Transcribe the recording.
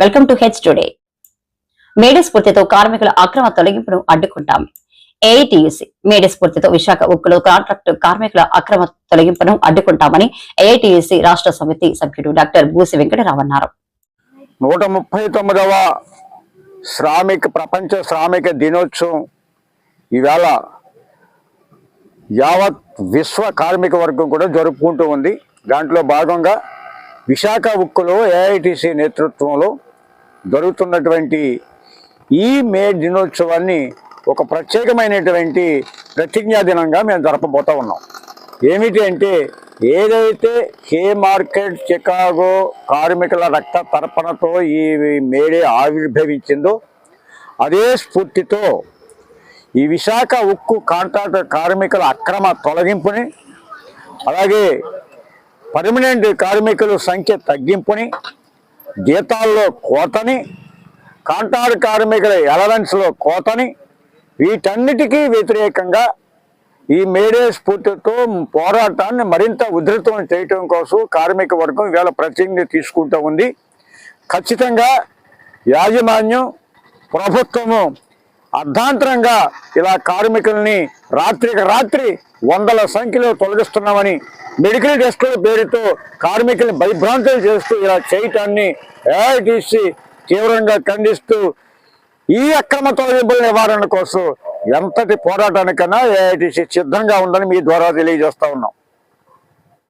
Welcome to H today May Day స్ఫూర్తితో కార్మికుల అక్రమ తొలగింపును అడ్డుకుంటాం. ఏఐటీయూసీ మేడే స్ఫూర్తితో విశాఖ ఉక్కులు కాంట్రాక్టు కార్మికుల అక్రమ తొలగింపును అడ్డుకుంటామని ఏఐటీయూసీ రాష్ట్ర సమితి సభ్యుడు డాక్టర్ బూసి వెంకటరావు అన్నారు. నూట ముప్పై తొమ్మిదవ శ్రామిక ప్రపంచ శ్రామిక దినోత్సవం. ఈవేళ యావత్ విశ్వ కార్మిక వర్గం కూడా జరుపుకుంటూ ఉంది. దాంట్లో భాగంగా విశాఖ ఉక్కులో ఏఐటిసి నేతృత్వంలో జరుగుతున్నటువంటి ఈ మే దినోత్సవాన్ని ఒక ప్రత్యేకమైనటువంటి ప్రతిజ్ఞా దినంగా మేము జరపబోతూ ఉన్నాం. ఏమిటి అంటే ఏదైతే హే మార్కెట్ చికాగో కార్మికుల రక్త తర్పణతో ఈ మేడే ఆవిర్భవించిందో అదే స్ఫూర్తితో ఈ విశాఖ ఉక్కు కాంట్రాక్ట్ కార్మికుల అక్రమ తొలగింపుని అలాగే పర్మనెంట్ కార్మికుల సంఖ్య తగ్గింపుని జీతాల్లో కోతని కాంట్రాక్ట్ కార్మికుల ఎలవెన్స్లో కోతని వీటన్నిటికీ వ్యతిరేకంగా ఈ మేడే స్ఫూర్తితో పోరాటాన్ని మరింత ఉధృతం చేయటం కోసం కార్మిక వర్గం ఇవాళ ప్రతిజ్ఞ తీసుకుంటూ ఉంది. ఖచ్చితంగా యాజమాన్యం ప్రభుత్వము అర్ధాంతరంగా ఇలా కార్మికుల్ని రాత్రికి రాత్రి వందల సంఖ్యలో తొలగిస్తున్నామని మెడికల్ టెస్టుల పేరుతో కార్మికుల్ని భయభ్రాంతులు చేస్తూ ఇలా చేయటాన్ని ఏఐటీసీ తీవ్రంగా ఖండిస్తూ ఈ అక్రమ తొలగింపుల నివారణ కోసం ఎంతటి పోరాటానికన్నా ఏఐటీసీ సిద్ధంగా ఉందని మీ ద్వారా తెలియజేస్తా ఉన్నాం.